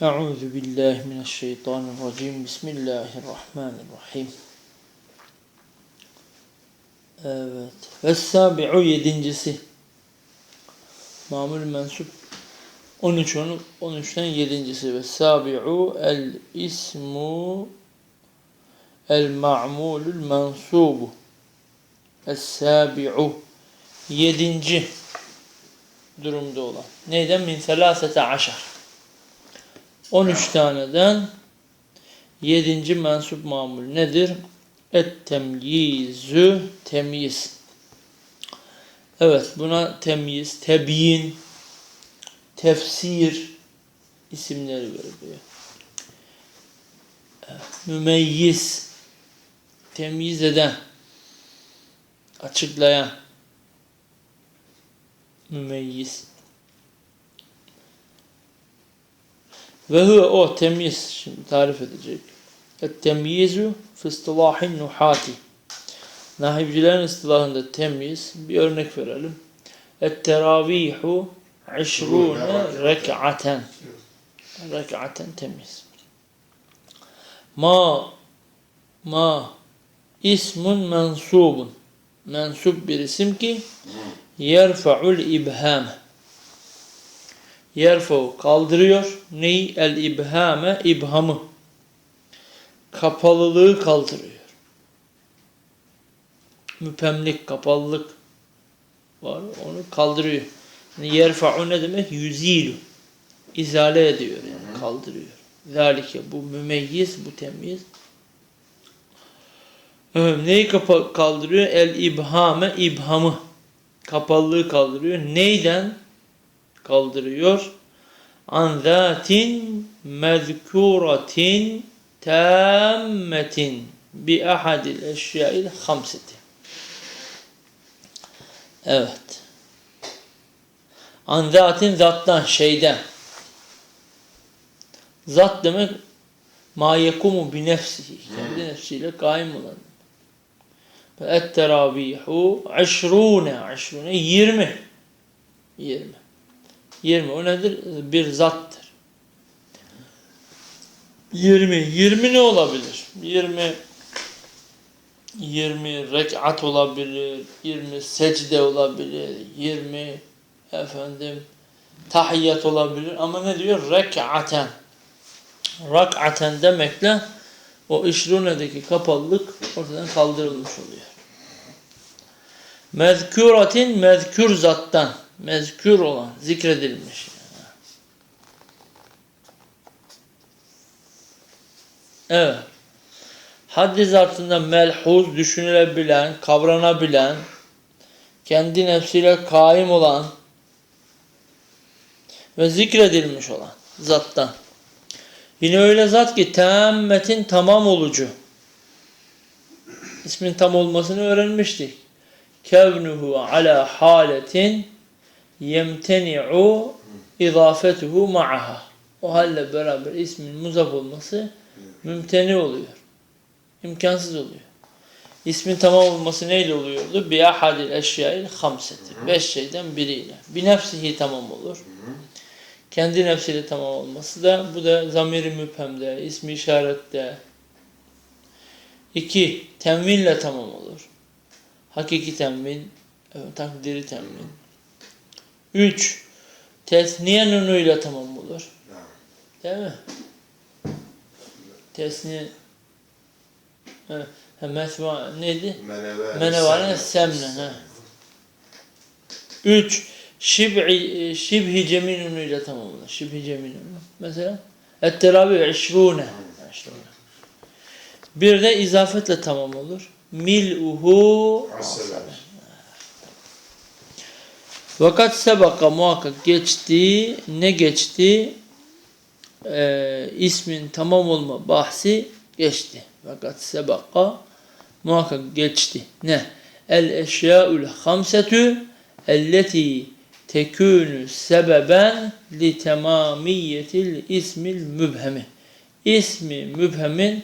Euzu billahi mineşşeytanirracim. Bismillahirrahmanirrahim. Evet. Ve sabi'u yedincisi. Mamul mensup 13 onu 13'ten yedincisi ve sabi'u el ismu el ma'mulul mensubu es yedinci durumda olan. Neyden? Min selasete aşar. 13 taneden 7. mensup mamul nedir? Et temyizü temyiz. Evet buna temyiz, tebyin, tefsir isimleri veriliyor. Evet, Mümeyyiz, temyiz eden, açıklayan, mümeyyiz. Ve huve o temyiz şimdi tarif edecek. Et temyizu fi istilahin nuhati. Nahivcilerin istilahında temyiz bir örnek verelim. Et teravihu işrune rek'aten. Rek'aten temyiz. Ma ma ismun mensubun. Mensup bir isim ki yerfa'ul ibham. Yerfa'u kaldırıyor. Neyi? El ibhame ibhamı. Kapalılığı kaldırıyor. Müpemlik, kapalılık var. Onu kaldırıyor. Yani yerfa'u ne demek? Yüzilu. İzale ediyor yani. Kaldırıyor. Zalike bu mümeyyiz, bu temyiz. Neyi kaldırıyor? El ibhame ibhamı. Kapalılığı kaldırıyor. Neyden kaldırıyor? An zatin mezkuratin tammetin bi ahadil eşyail hamseti. Evet. An zatin zattan, şeyden. Zat demek ma yekumu bi nefsihi. Kendi nefsiyle kaim olan. Et teravihu aşrune. Aşrune 20. 20. 20 o nedir? Bir zattır. 20. 20 ne olabilir? 20 20 rekat olabilir, 20 secde olabilir, 20 efendim tahiyyat olabilir ama ne diyor? Rek'aten. Rak'aten demekle o işrunedeki kapalılık ortadan kaldırılmış oluyor. Mezkuratin mezkür zattan mezkür olan, zikredilmiş. Evet. Haddi zatında melhuz, düşünülebilen, kavranabilen, kendi nefsiyle kaim olan ve zikredilmiş olan zattan. Yine öyle zat ki temmetin tamam olucu. İsmin tam olmasını öğrenmiştik. Kevnuhu ala haletin yemteni'u izafetuhu ma'aha. O halle beraber ismin muzaf olması mümteni oluyor. İmkansız oluyor. İsmin tamam olması neyle oluyordu? Bi ahadil eşyail hamseti. Beş şeyden biriyle. Bir nefsihi tamam olur. Kendi nefsiyle tamam olması da bu da zamiri müphemde, ismi işarette. İki, temvinle tamam olur. Hakiki temvin, evet, takdiri temvin. Üç, tesniye nunuyla tamam olur. Değil mi? Tesniye ha, mesva neydi? Menevane semne. Ha. Üç, şib'i, şibhi cemi nunuyla tamam olur. Şibhi cemi nunu. Mesela et-teravi işrune. Bir de izafetle tamam olur. Mil'uhu Vakat sebaka muhakkak geçti. Ne geçti? Ee, ismin tamam olma bahsi geçti. Vakat sebaka muhakkak geçti. Ne? El eşyaul hamsetü elleti tekünü sebeben li temamiyetil ismil mübhemi. İsmi mübhemin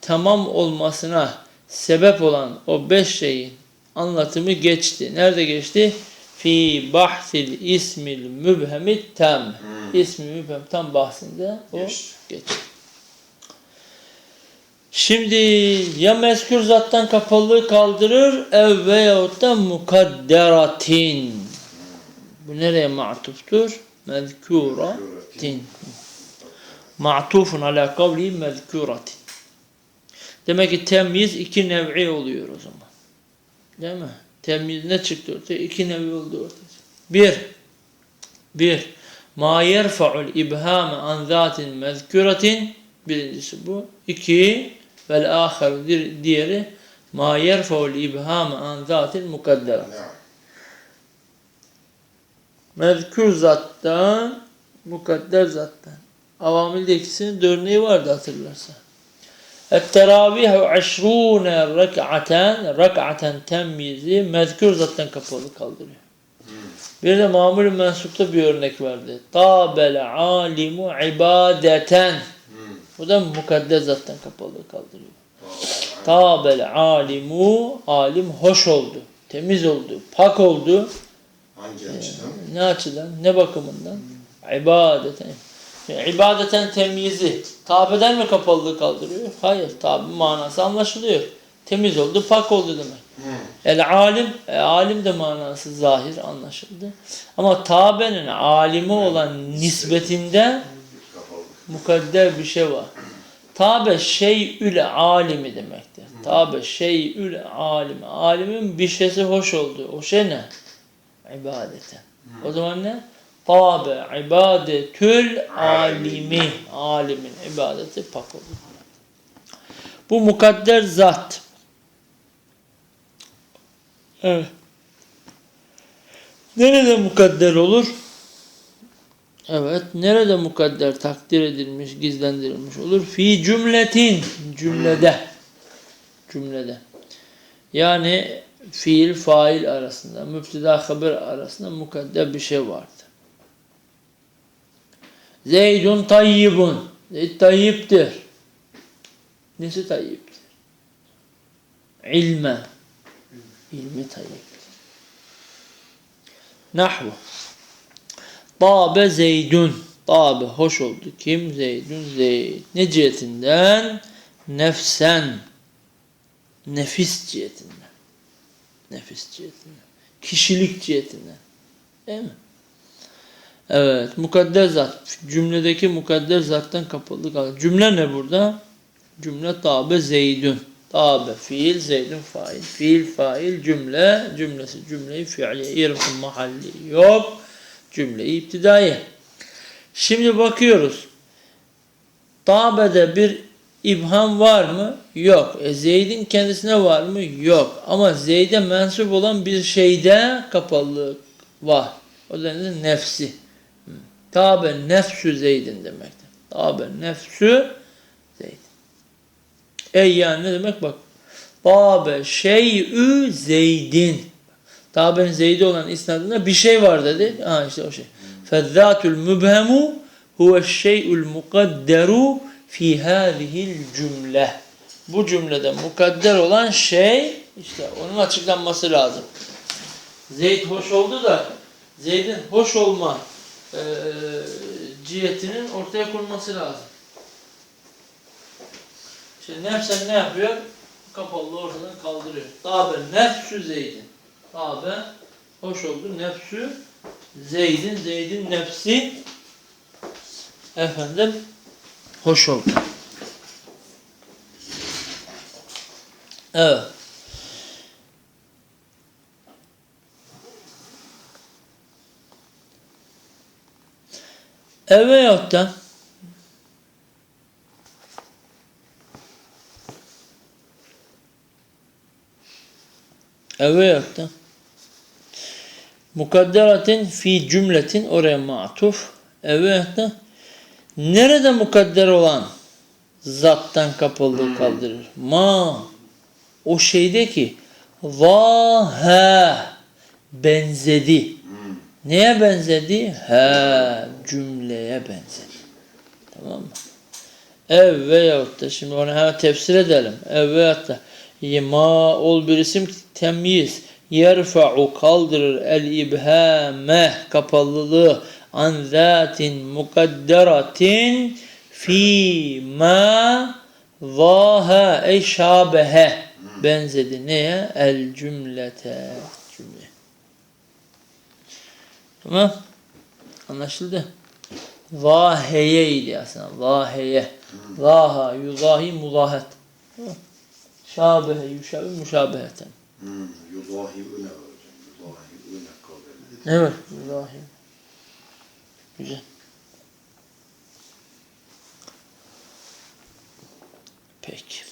tamam olmasına sebep olan o beş şeyin anlatımı geçti. Nerede geçti? Fi bahsil ismil mübhemit tam. İsmi mübhem tam bahsinde o Geçti. geçti. Şimdi ya mezkür zattan kapalılığı kaldırır ev veyahut da mukadderatin. Bu nereye matuftur? Mezkuratin. Ma'tufun ala kavli mezkuratin. Demek ki temyiz iki nev'i oluyor o zaman. Değil mi? Temyiz ne çıktı ortaya? İki nevi oldu ortaya. Bir, bir, ma yerfa'ul ibhame an zatin mezkuratin birincisi bu. İki, vel ahir diğeri ma yerfa'ul ibhame an zatin mukaddera. Mezkür zattan, mukadder zattan. Avamilde ikisinin örneği vardı hatırlarsan. Et-teravih aşrûne rek'aten, rek'aten temyizi mezkür zattan kapalı kaldırıyor. Bir de mamul mensupta bir örnek verdi. Tabel alimu ibadeten. Hmm. Bu da mukadder zattan kapalı kaldırıyor. Tabel alimu, alim hoş oldu, temiz oldu, pak oldu. Hangi açıdan? Ne açıdan? Ne bakımından? İbadeten. Yani ibadeten temyizi. Tabeden mi kapalılığı kaldırıyor? Hayır. Tabi manası anlaşılıyor. Temiz oldu, pak oldu demek. Hmm. El alim, e, alim de manası zahir anlaşıldı. Ama tabenin alimi olan nispetinde mukadder bir şey var. Tabe şeyül alimi demektir. Tabe şeyül alimi. Alimin bir şeysi hoş oldu. O şey ne? İbadete. O zaman ne? Tabe ibadetül alimi. Alimin ibadeti pak oldu. Bu mukadder zat. Evet. Nerede mukadder olur? Evet. Nerede mukadder takdir edilmiş, gizlendirilmiş olur? Fi cümletin. Cümlede. Cümlede. Yani fiil, fail arasında, müpteda, haber arasında mukadder bir şey vardı. Zeydun tayyibun. Zeyd tayyiptir. Nesi tayyiptir? İlme. İlmi tayyiptir. Nahvu. Tabe Zeydun. Tabe hoş oldu. Kim? Zeydun Zeyd. Ne cihetinden? Nefsen. Nefis cihetinden. Nefis cihetinden. Kişilik cihetinden. Değil mi? Evet. Mukadder zat. Cümledeki mukadder zattan kapalı kalır. Cümle ne burada? Cümle tabe Zeydun. Tabe fiil, Zeydun fail. Fiil, fail, cümle. Cümlesi cümleyi fiiliye. İrfın mahalli yok. Cümleyi iptidaiye. Şimdi bakıyoruz. Tabe'de bir ibham var mı? Yok. E Zeyd'in kendisine var mı? Yok. Ama Zeyd'e mensup olan bir şeyde kapalılık var. O da? Nefsi. Tabe nefsü Zeyd'in demektir. Tabe nefsü Zeyd. Ey yani ne demek bak. Tabe şey'ü Zeydin. Tabe'nin Zeyd'i olan isnadında bir şey var dedi. Ha işte o şey. Fezzatul mübhemu huve şey'ül mukadderu fi hâzihil cümle. Bu cümlede mukadder olan şey işte onun açıklanması lazım. Zeyd hoş oldu da Zeyd'in hoş olma eee cihetinin ortaya konulması lazım. Şimdi nefsen ne yapıyor? Kapalı ortadan kaldırıyor. Tabe nefsü Zeyd'in. Tabe hoş oldu. Nefsü Zeyd'in. Zeyd'in nefsi efendim hoş oldu. Evet. Veyahut da. Veyahut da. Mukadderatin fi cümletin oraya matuf. Veyahut da. Nerede mukadder olan zattan kapalılığı kaldırır? Ma o şeyde ki vahe benzedi. Neye benzedi? He cümleye benzedi. Tamam mı? Ev veyahut da şimdi onu hemen tefsir edelim. Ev veyahut da ma ol bir isim temyiz. Yerfa'u kaldırır el ibhame kapalılığı an zatin mukadderatin fi ma zaha ey şabehe benzedi neye? El cümlete cümle. Tamam. Anlaşıldı. Zaheyeydi aslında. Zaheye. Zaha, yuzahi, muzahet. Şabehe, yuşabe, müşabeheten. Hmm. Yudahi'une kavli. Evet, yuzahi. Güzel. Peki.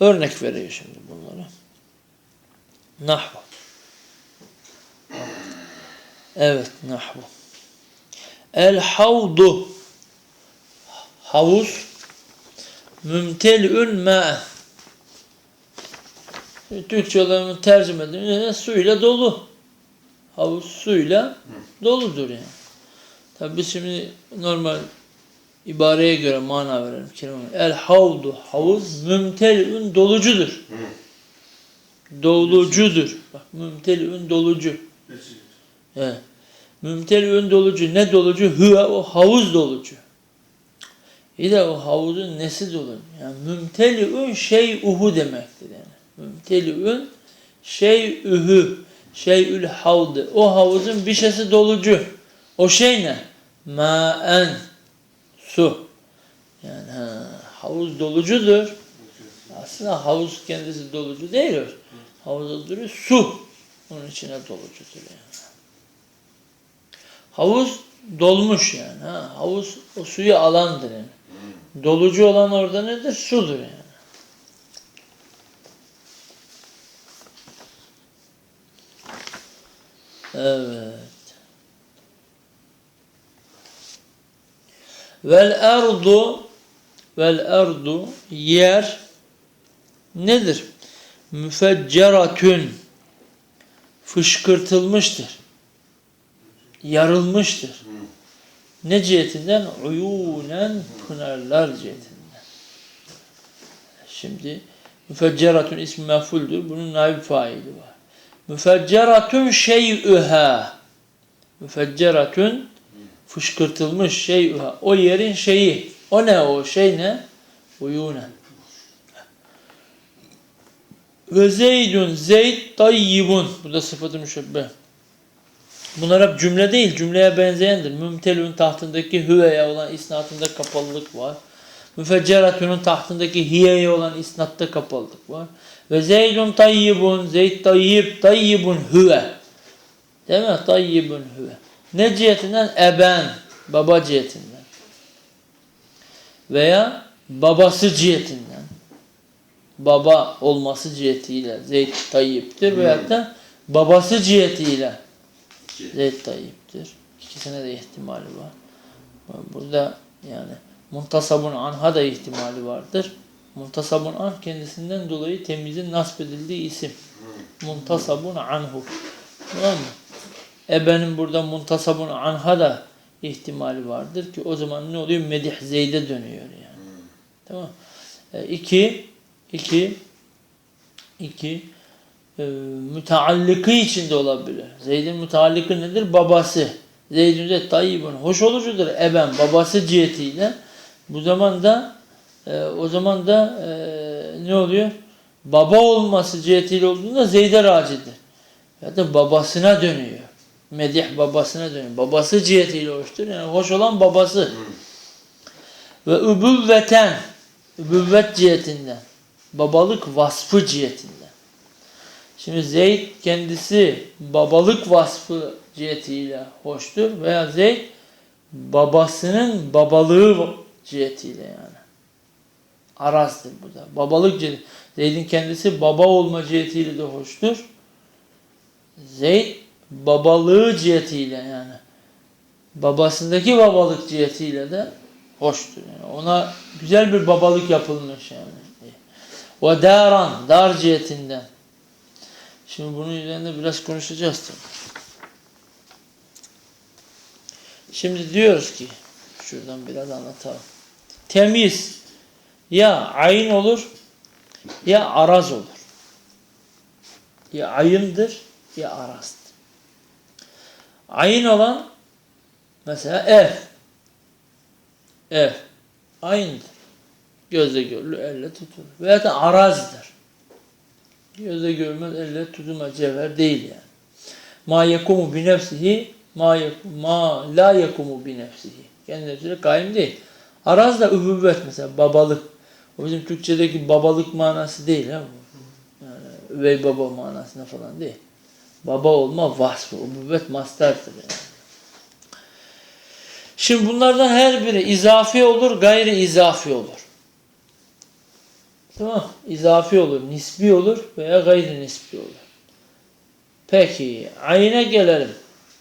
Örnek veriyor şimdi bunlara. Nahvu. Evet, nahvu. El havdu. Havuz. Mümtelün ma. Türkçe olarak tercüme edildiğinde suyla dolu. Havuz suyla doludur yani. Tabi biz şimdi normal ibareye göre mana verelim kelime. El havdu havuz mümtelün dolucudur. Dolucudur. Bak mümtelün dolucu. Evet. Mümtelün dolucu. Ne dolucu? Hüve o havuz dolucu. Bir de o havuzun nesi dolu? Yani mümteliün şey'uhu demektir yani. Mümteliün şey'ühü. Şey'ül havdı. O havuzun bir şeysi dolucu. O şey ne? Ma'en. Su. Yani ha, havuz dolucudur. Aslında havuz kendisi dolucu değil o. Havuzda duruyor su. Onun içine dolucudur yani. Havuz dolmuş yani. Ha, havuz o suyu alandır yani. Dolucu olan orada nedir? Sudur yani. Evet. Vel erdu vel erdu yer nedir? Müfecceratün fışkırtılmıştır. Yarılmıştır. Ne cihetinden? Uyunen pınarlar cihetinden. Şimdi müfecceratun ismi mefuldür. Bunun naib faili var. Müfecceratun şey'üha. Müfecceratun fışkırtılmış şey'üha. O yerin şeyi. O ne o şey ne? Uyunen. Ve zeydun zeyd tayyibun. Bu da sıfatı müşebbeh. Bunlar hep cümle değil, cümleye benzeyendir. Mümtelün tahtındaki hüveye olan isnatında kapalılık var. Müfecceratunun tahtındaki hiyeye olan isnatta kapalılık var. Ve zeydun tayyibun, zeyd tayyib, tayyibun hüve. Değil mi? Tayyibun hüve. Ne cihetinden? Eben, baba cihetinden. Veya babası cihetinden. Baba olması cihetiyle zeyd tayyiptir. Veyahut da babası cihetiyle Zeyd Tayyip'tir. İkisine de ihtimali var. Burada yani muntasabun anha da ihtimali vardır. Muntasabun an kendisinden dolayı temizin nasp edildiği isim. Muntasabun anhu. Tamam mı? Ebe'nin burada muntasabun anha da ihtimali vardır ki o zaman ne oluyor? Medih Zeyd'e dönüyor yani. Tamam. E, iki, iki, iki, e, mütealliki içinde olabilir. Zeyd'in mütealliki nedir? Babası. Zeyd'in de tayyibun. Hoş olucudur. Eben babası cihetiyle. Bu zaman da e, o zaman da e, ne oluyor? Baba olması cihetiyle olduğunda Zeyd'e racidir. Da babasına dönüyor. Medih babasına dönüyor. Babası cihetiyle hoştur. Yani hoş olan babası. Ve übüvveten übüvvet cihetinden. Babalık vasfı cihetinden. Şimdi Zeyd kendisi babalık vasfı cihetiyle hoştur veya Zeyd babasının babalığı cihetiyle yani. Arazdır bu da. Babalık ciheti. Zeyd'in kendisi baba olma cihetiyle de hoştur. Zeyd babalığı cihetiyle yani babasındaki babalık cihetiyle de hoştur. Yani ona güzel bir babalık yapılmış yani. Ve daran, dar cihetinden. Şimdi bunun üzerinde biraz konuşacağız tabii. Şimdi diyoruz ki şuradan biraz anlatalım. Temiz ya ayn olur ya araz olur. Ya ayındır ya arazdır. Ayın olan mesela ev. Ev. Ayındır. Gözle görülür, elle tutulur. Veya da arazdır. Gözle görülmez, elle tutulmaz cevher değil yani. Ma yekumu bi nefsihi ma, ma la yekumu bi nefsihi. Kendi nefsiyle kaim değil. Araz da übüvvet mesela babalık. O bizim Türkçedeki babalık manası değil ha. Yani üvey baba manasına falan değil. Baba olma vasfı. Übüvvet mastardır yani. Şimdi bunlardan her biri izafi olur, gayri izafi olur. Tamam. İzafi olur, nisbi olur veya gayri nisbi olur. Peki, ayna gelelim.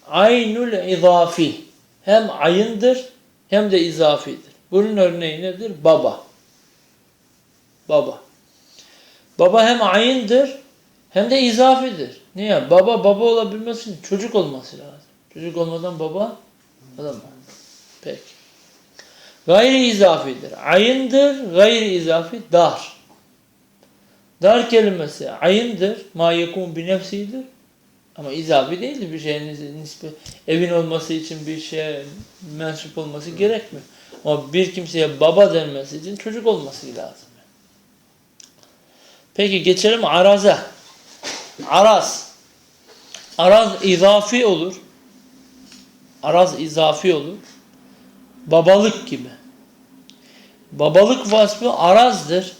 Aynul izafi. Hem ayındır hem de izafidir. Bunun örneği nedir? Baba. Baba. Baba hem ayındır hem de izafidir. Niye? Baba baba olabilmesi için çocuk olması lazım. Çocuk olmadan baba olamaz. Peki. Gayri izafidir. Ayındır, gayri izafi dar. Dar kelimesi ayındır, ma yekun bir nefsidir. Ama izafi değildir bir şeyin nispet. Evin olması için bir şeye mensup olması gerekmiyor. Ama bir kimseye baba denmesi için çocuk olması lazım. Peki geçelim araza. Araz. Araz izafi olur. Araz izafi olur. Babalık gibi. Babalık vasfı arazdır.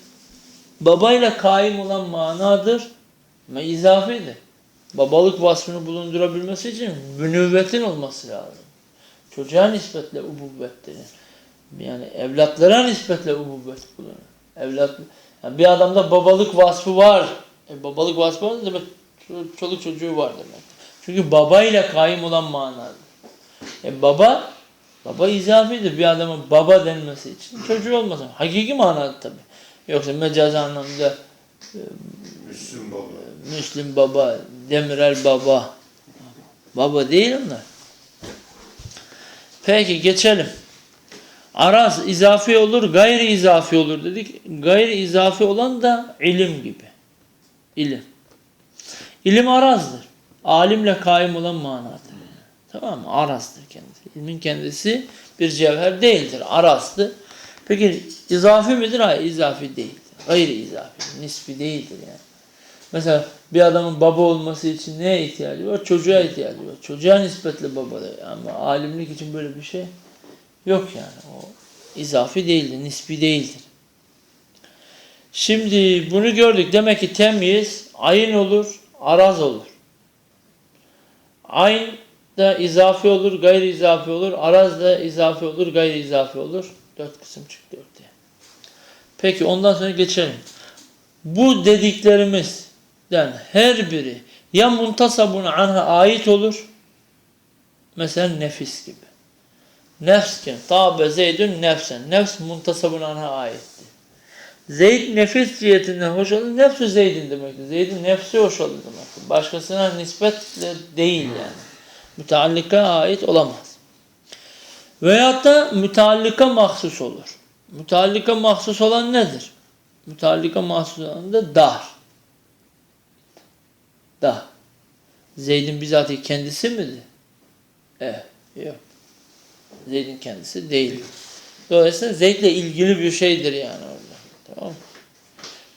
Babayla kaim olan manadır. Ama izafidir. Babalık vasfını bulundurabilmesi için münüvvetin olması lazım. Çocuğa nispetle ububettir. Yani evlatlara nispetle ububet bulunur. Evlat, yani bir adamda babalık vasfı var. E, babalık vasfı var demek ço- çoluk çocuğu var demek. Çünkü babayla kaim olan manadır. E, baba baba izafidir. Bir adamın baba denmesi için çocuğu olmasın. Hakiki manada tabi. Yoksa mecazi anlamda Müslüm baba. Müslüm baba, Demirel baba. Baba değil onlar. Peki geçelim. Araz izafi olur, gayri izafi olur dedik. Gayri izafi olan da ilim gibi. İlim. İlim arazdır. Alimle kaim olan manadır. Tamam mı? Arazdır kendisi. İlmin kendisi bir cevher değildir. Arazdır. Peki izafi midir? Hayır izafi değildir. Gayri izafi. Nispi değildir yani. Mesela bir adamın baba olması için neye ihtiyacı var? Çocuğa ihtiyacı var. Çocuğa nispetle baba da. Ama alimlik için böyle bir şey yok yani. O izafi değildir, nispi değildir. Şimdi bunu gördük. Demek ki temyiz ayın olur, araz olur. Ayn da izafi olur, gayri izafi olur. Araz da izafi olur, gayri izafi olur. Dört kısım çıktı ortaya. Peki ondan sonra geçelim. Bu dediklerimizden her biri ya muntasabun anha ait olur. Mesela nefis gibi. Nefsken tabe zeydün nefsen. Nefs muntasabun anha aitti. Zeyd nefis cihetinden hoş olur. Nefsü zeydin demektir. Zeydin nefsi hoş olur demektir. Başkasına nispetle değil yani. Müteallika ait olamaz. Veyahut da müteallika mahsus olur. Müteallika mahsus olan nedir? Müteallika mahsus olan da dar. Dar. Zeyd'in bizatihi kendisi miydi? Evet. Yok. Zeyd'in kendisi değil. Dolayısıyla Zeyd'le ilgili bir şeydir yani. Tamam?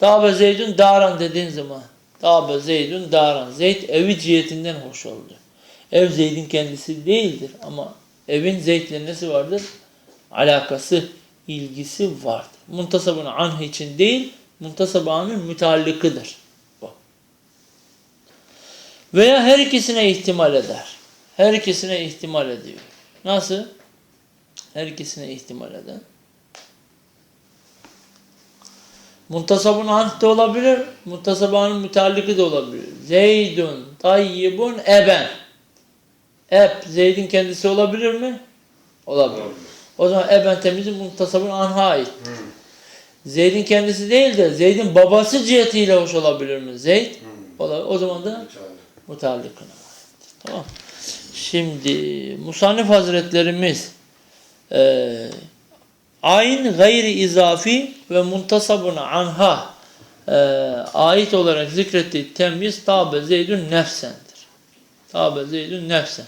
Dâbe Zeydün daran dediğin zaman Dâbe Zeydün daran. Zeyd evi cihetinden hoş oldu. Ev Zeyd'in kendisi değildir ama evin Zeyd'le nesi vardır? Alakası, ilgisi vardır. Muntasabın anh için değil, muntasab anın müteallıkıdır. Bu. Veya her ikisine ihtimal eder. Her ikisine ihtimal ediyor. Nasıl? Her ikisine ihtimal eder. Muntasabın anh da olabilir, muntasabının mütealliki de olabilir. Zeydun tayyibun eben. Eb, Zeyd'in kendisi olabilir mi? Olabilir. O zaman eben temizin muntasabın anha ait. Zeyd'in kendisi değil de Zeyd'in babası cihetiyle hoş olabilir mi? Zeyd olabilir. O zaman da mutallikına ait. Tamam. Şimdi Musannif Hazretlerimiz e, ayn gayri izafi ve muntasabun anha e, ait olarak zikrettiği temyiz tabe zeydün nefsendir. Tabe zeydün nefsen.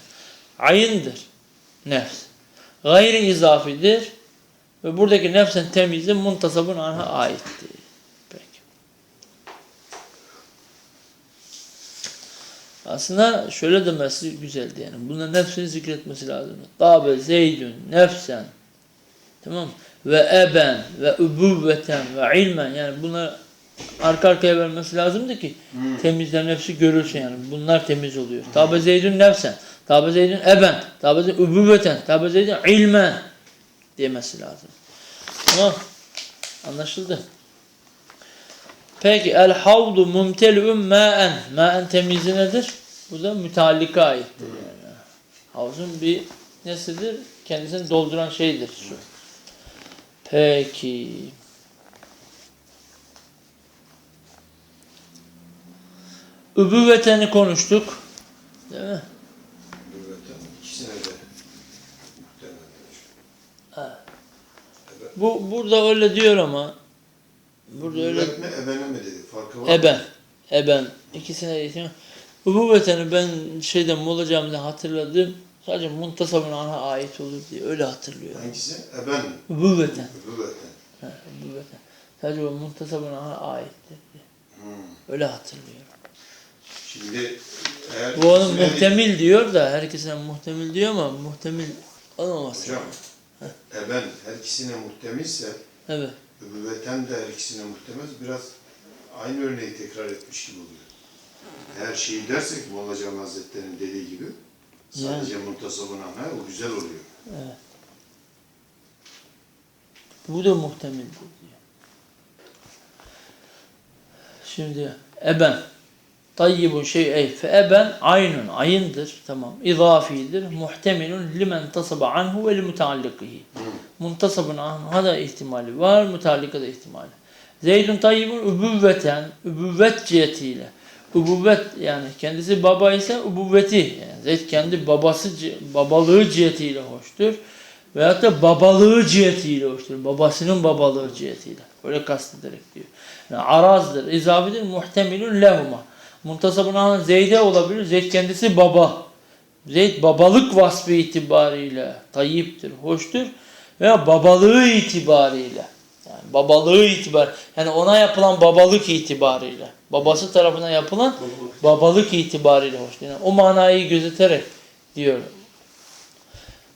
Ayındır. Nefs. Gayri izafidir. Ve buradaki nefsen temyizi muntasabın anha aittir. Peki. Aslında şöyle demesi güzeldi yani. Bunların hepsini zikretmesi lazım. Tabe zeydün nefsen. Tamam mı? Ve eben ve übüvveten ve ilmen yani bunlar arka arkaya vermesi lazımdı ki temizlerin hepsi görülsün yani. Bunlar temiz oluyor. Tabe zeydün nefsen. Tabe zeydün eben. Tabe zeydün übüvveten. Tabe zeydün ilmen demesi lazım. Tamam. Anlaşıldı. Peki el havdu mumtelü'ün ma'en. Ma'en temizi nedir? Bu da müteallika aittir yani. Havuzun bir nesidir? Kendisini dolduran şeydir su. Peki. Übüvveteni konuştuk. Değil mi? Bu burada öyle diyor ama burada öyle mi ebene mi dedi? Farkı var Eben. mı? Eben. İkisine de. Übüvveteni ben şeyden Molla Camii'de hatırladım. Sadece muntasabın ana ait olur diye öyle hatırlıyorum. Hangisi? Eben? Übüvveten. Übüvveten. Ha, übüvveten. Sadece o muntasabın ana aittir diye. Hmm. Öyle hatırlıyorum. Şimdi eğer Bu onun de- muhtemil diyor da herkese muhtemil diyor ama muhtemil olmaması. Hocam, eben her ikisine muhtemilse Evet. übüvveten de her ikisine muhtemel biraz aynı örneği tekrar etmiş gibi oluyor. Eğer şeyi dersek Molla Cami Hazretleri'nin dediği gibi sadece muntasabın ana o güzel oluyor. Bu da muhtemildir diyor. Şimdi eben. Tayyibun şey ey fe eben aynun ayındır tamam. İzafidir muhtemilun limen tasaba anhu ve li muteallikihi muntasabın anha da ihtimali var mutallika da ihtimali. Zeydun tayyibun übüvveten übüvvet cihetiyle übüvvet yani kendisi baba ise übüvveti yani Zeyd kendi babası babalığı cihetiyle hoştur. Veyahut da babalığı cihetiyle hoştur. Babasının babalığı cihetiyle. Öyle kastederek diyor. Yani arazdır. İzafidir. Muhtemilun lehuma. Muntasabın anha Zeyd'e olabilir. Zeyd kendisi baba. Zeyd babalık vasfı itibariyle tayyiptir, hoştur. Veya babalığı itibariyle babalığı itibar yani ona yapılan babalık itibariyle babası tarafından yapılan babalık itibariyle hoştur. Yani o manayı gözeterek diyor.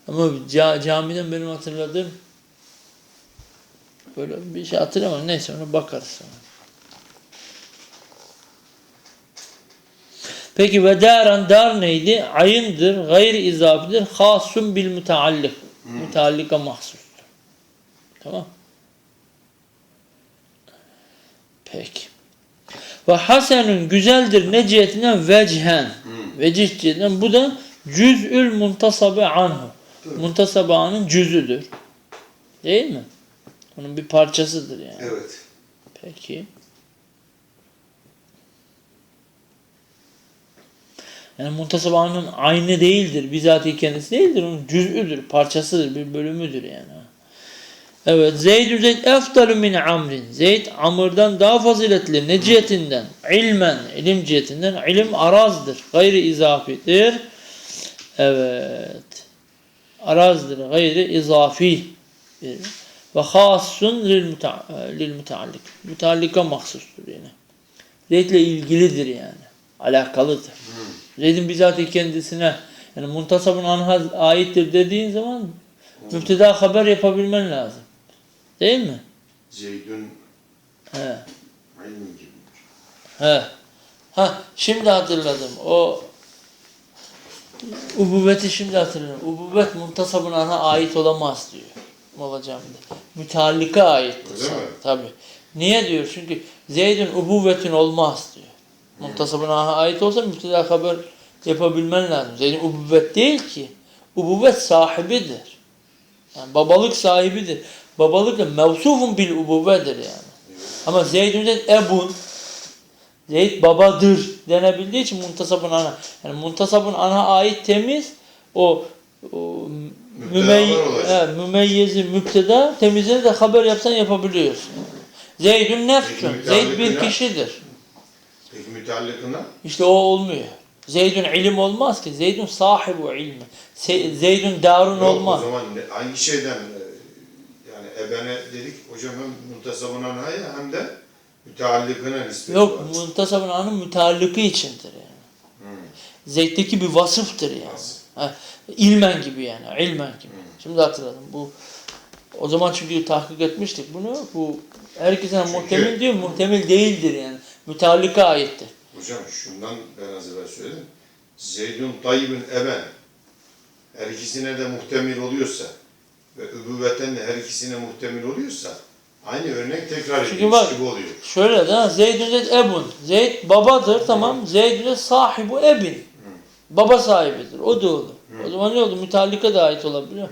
Ama ca- camiden benim hatırladığım böyle bir şey hatırlamıyorum. Neyse ona bakarız sonra. Peki ve daran dar neydi? Ayındır, gayri izafidir, hasun bil müteallik. Müteallika mahsustur. Tamam. Peki. Ve hasenun güzeldir ne cihetinden vecihen. Vecih cihetinden bu da cüz'ül muntasabe anhu. Muntasabe anın cüzüdür. Değil mi? Onun bir parçasıdır yani. Evet. Peki. Yani muntasab anın aynı değildir. Bizatihi kendisi değildir. Onun cüz'üdür, parçasıdır, bir bölümüdür yani. Evet. Zeyd Zeyd eftalü min amrin. Zeyd Amr'dan daha faziletli. Ne cihetinden? İlmen. ilim cihetinden. İlim arazdır. Gayri izafidir. Evet. Arazdır. Gayri izafi. Ve hasun lil, müte- lil müteallik. Müteallika mahsustur yani. Zeyd'le ilgilidir yani. Alakalıdır. Zeyd'in bizatihi kendisine yani muntasabın anha aittir dediğin zaman müpteda haber yapabilmen lazım. Değil mi? Zeydün He. ilmi gibi. He. Ha şimdi hatırladım. O ubuvveti şimdi hatırladım. Ubuvvet muntasabın ana ait olamaz diyor. Molla Camii'de. Müteallika aittir. Öyle mi? Tabi. Niye diyor? Çünkü Zeyd'in ubuvvetin olmaz diyor. Muntasabın ana ait olsa müpteda haber yapabilmen lazım. Zeyd'in ubuvvet değil ki. Ubuvvet sahibidir. Yani babalık sahibidir. Babalık da mevsufun bil ubuvvedir yani. Ama Zeyd'in de ebun Zeyd babadır denebildiği için muntasabın ana. Yani muntasabın ana ait temiz o, o mümey, he, mümeyyezi müpteda temizini de haber yapsan yapabiliyorsun. Zeydün nefsün. Peki Zeyd bir kişidir. Peki müteallıkına? İşte o olmuyor. Zeydün ilim olmaz ki. Zeydün sahibi ilmi. Zeydün darun Yok, olmaz. O zaman hangi şeyden e, ebene dedik hocam hem muntasabın anhaya hem de müteallıkına nispeti Yok var. muntasabın anın müteallıkı içindir yani. Hı. Zeyd'deki bir vasıftır yani. Vasıf. Ha, ilmen gibi yani. ilmen gibi. Şimdi hatırladım. Bu o zaman çünkü tahkik etmiştik bunu. Bu herkesin Çünkü- muhtemel diyor, muhtemel değildir yani. Müteallika aittir. Hocam şundan ben az evvel söyledim. Zeydun tayyibin eben her ikisine de muhtemel oluyorsa ve übüvveten de her ikisine muhtemel oluyorsa aynı örnek tekrar Çünkü edilmiş bak- gibi oluyor. Şöyle de ha, Zeydün Zeyd ebun. Zeyd babadır tamam. Zeydün Zeyd sahibi ebin. Baba sahibidir. O da olur. O zaman ne oldu? Müteallika da ait olabilir.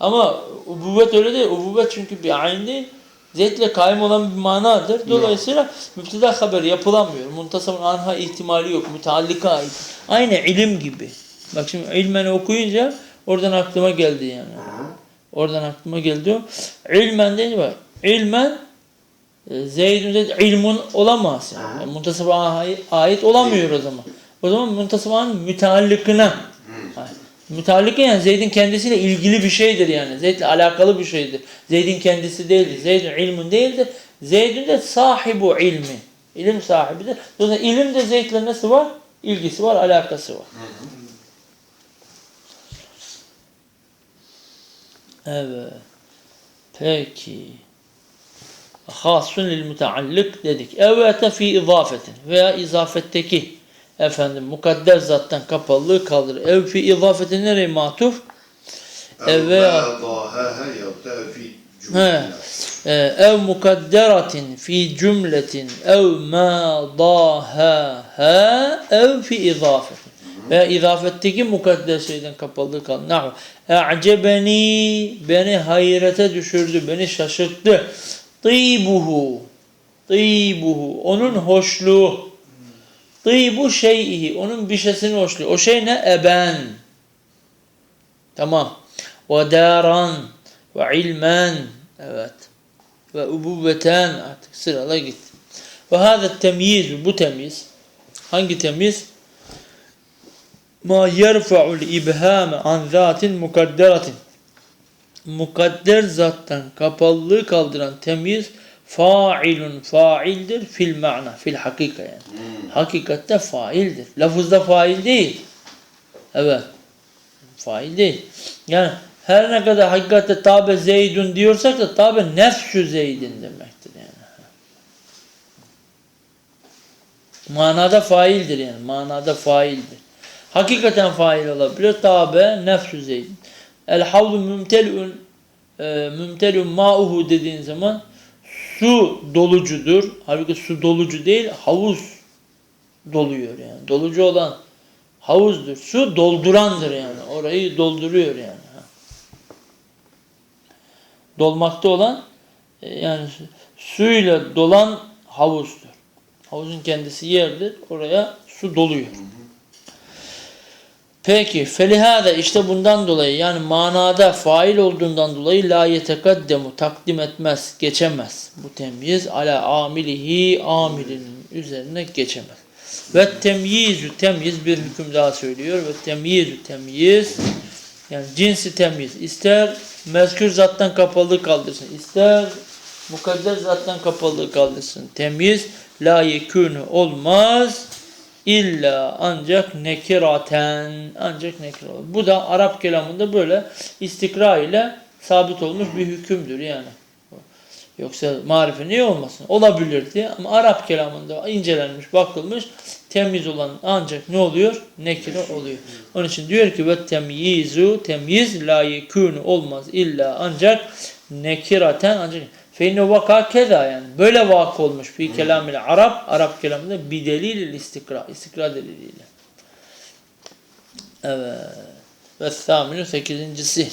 Ama ubuvvet öyle değil. Ubuvvet çünkü bir ayn değil. Zeyd'le kaim olan bir manadır. Dolayısıyla müpteda haber yapılamıyor. Muntasabın anha ihtimali yok. Müteallika ait. Aynı ilim gibi. Bak şimdi ilmen okuyunca oradan aklıma geldi yani. Oradan aklıma geldi o. İlmen değil mi? İlmen Zeydün Zeyd ilmun olamaz yani. yani muntasaba ait, olamıyor o zaman. O zaman muntasabanın müteallıkına. Ha, Müteallıkı yani Zeyd'in kendisiyle ilgili bir şeydir yani. Zeyd'le alakalı bir şeydir. Zeyd'in kendisi değildir. Zeyd'in ilmun değildir. Zeyd'in de sahibu ilmi. İlim sahibidir. Dolayısıyla ilim de Zeyd'le nasıl var? İlgisi var, alakası var. Evet. Peki. Hasun lil müteallık dedik. Evvete fi izafetin veya izafetteki efendim mukadder zattan kapalılığı kaldırır. Ev fi izafetin nereye matuf? Ev veya- Dahaha He. Ee, ev mukadderatin fi cümletin ev ma daha ha ev fi izafetin. Veya izafetteki mukadder şeyden kapalılığı kaldı. Nahu. E'cebeni beni hayrete düşürdü, beni şaşırttı. Tıybuhu. Tıybuhu. Onun hoşluğu. Tıybu şeyihi. Onun bir şeysinin hoşluğu. O şey ne? Eben. Tamam. Ve daran. Ve ilmen. Evet. Ve ubuvveten. Artık sırala git. Ve hâzâ temyiz. Bu temyiz. Hangi temyiz? Ma yerfa'ul ibhame an zatin mukadderatin. Mukadder zattan kapalılığı kaldıran temyiz failun faildir fil ma'na fil hakika yani. Hmm. Hakikatte faildir. Lafızda fail değil. Evet. Fail değil. Yani her ne kadar hakikatte tabe zeydun diyorsak da tabe nefsü zeydin demektir yani. Manada faildir yani. Manada faildir. Hakikaten fail olabilir. Tabe nefsü zeydin. El havlu mümtelun e, mümtelun ma'uhu dediğin zaman su dolucudur. Halbuki su dolucu değil, havuz doluyor yani. Dolucu olan havuzdur. Su doldurandır yani. Orayı dolduruyor yani. Dolmakta olan e, yani su- suyla dolan havuzdur. Havuzun kendisi yerdir. Oraya su doluyor. Peki felihâde işte bundan dolayı yani manada fail olduğundan dolayı la yetekaddemu takdim etmez, geçemez. Bu temyiz ala amilihi amilinin üzerine geçemez. Ve temyizü temyiz bir hüküm daha söylüyor ve temyizü temyiz yani cinsi temyiz ister mezkür zattan kapalılığı kaldırsın ister mukadder zattan kapalılığı kaldırsın. Temyiz la yekûnü olmaz İlla ancak nekiraten ancak nekir. Bu da Arap kelamında böyle istikra ile sabit olmuş bir hükümdür yani. Yoksa marife niye olmasın? Olabilirdi ama Arap kelamında incelenmiş, bakılmış temiz olan ancak ne oluyor? Nekire oluyor. Onun için diyor ki ve temyizu temyiz la yekûnü olmaz illa ancak nekiraten ancak Feinne vaka keza yani. Böyle vak olmuş fi kelamil Arap. Arap kelamında bir delil istikra. istikra deliliyle. Evet. Ve thaminu sekizincisi.